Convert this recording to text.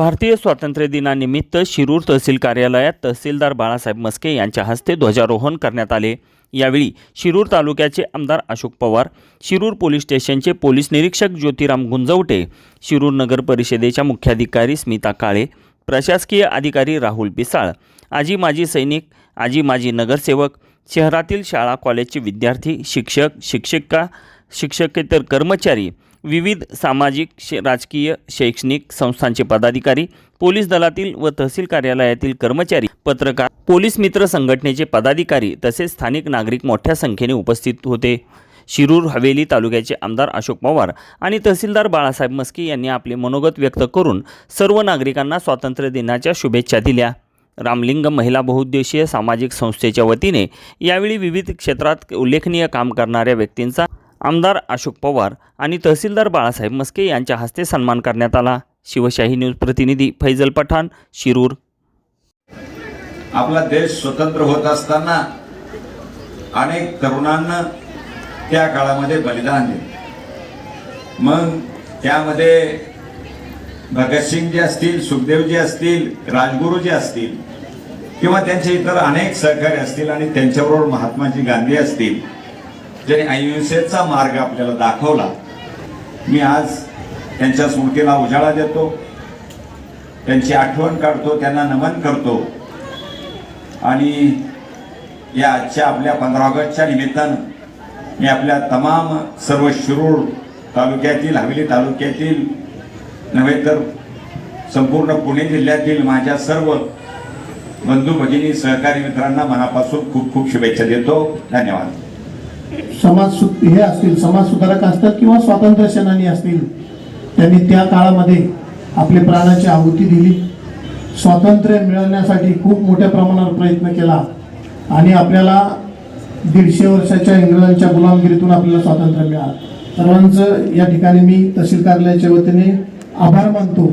भारतीय स्वातंत्र्य दिनानिमित्त शिरूर तहसील कार्यालयात तहसीलदार बाळासाहेब मस्के यांच्या हस्ते ध्वजारोहण करण्यात आले. यावेळी शिरूर तालुक्याचे आमदार अशोक पवार शिरूर पोलीस स्टेशनचे पोलीस निरीक्षक ज्योतिराम गुंजवटे शिरूर नगर परिषदेच्या मुख्याधिकारी स्मिता काळे प्रशासकीय अधिकारी राहुल पिसाळ आजी माजी सैनिक आजी माजी नगरसेवक शहरातील शाळा कॉलेजचे विद्यार्थी शिक्षक शिक्षिका शिक्षकेतर कर्मचारी विविध सामाजिक शे राजकीय शैक्षणिक संस्थांचे पदाधिकारी पोलीस दलातील व तहसील कार्यालयातील कर्मचारी पत्रकार पोलीस मित्र संघटनेचे पदाधिकारी तसेच स्थानिक नागरिक मोठ्या संख्येने उपस्थित होते. शिरूर हवेली तालुक्याचे आमदार अशोक पवार आणि तहसीलदार बाळासाहेब मस्के यांनी आपले मनोगत व्यक्त करून सर्व नागरिकांना स्वातंत्र्य दिनाच्या शुभेच्छा दिल्या. रामलिंग महिला बहुउद्देशीय सामाजिक संस्थेच्या वतीने यावेळी विविध क्षेत्रात उल्लेखनीय काम करणाऱ्या व्यक्तींचा आमदार अशोक पवार आणि तहसीलदार बाळासाहेब मस्के यांच्या हस्ते सन्मान करण्यात आला. शिवशाही न्यूज प्रतिनिधी फैजल पठाण शिरूर. आपला देश स्वतंत्र होत असताना अनेक तरुणांना त्या काळामध्ये बलिदान दिले. मग त्यामध्ये भगतसिंग जे असतील सुखदेव जे असतील राजगुरू जे असतील किंवा त्यांचे इतर अनेक सहकारी असतील आणि त्यांच्याबरोबर महात्माजी गांधी असतील ज्यांनी अहिंसेचा मार्ग आपल्याला दाखवला मी आज त्यांच्या स्मृतीला उजाळा देतो त्यांची आठवण काढतो त्यांना नमन करतो. आणि या आजच्या आपल्या पंधरा ऑगस्टच्या निमित्तानं मी आपल्या तमाम सर्व शिरूर तालुक्यातील हवेली तालुक्यातील नव्हे तर संपूर्ण पुणे जिल्ह्यातील माझ्या सर्व बंधू भगिनी सहकारी मित्रांना मनापासून खूप खूप शुभेच्छा देतो. धन्यवाद. समाज सु- हे असतील समाज सुधारक असतात किंवा स्वातंत्र्य सेनानी असतील त्यांनी त्या काळामध्ये आपले प्राणाची आहुती दिली. स्वातंत्र्य मिळवण्यासाठी खूप मोठ्या प्रमाणावर प्रयत्न केला आणि आपल्याला दीडशे वर्षाच्या इंग्रजांच्या गुलामगिरीतून आपल्याला स्वातंत्र्य मिळालं. सर्वांचं या ठिकाणी मी तहसील कार्यालयाच्या वतीने आभार मानतो.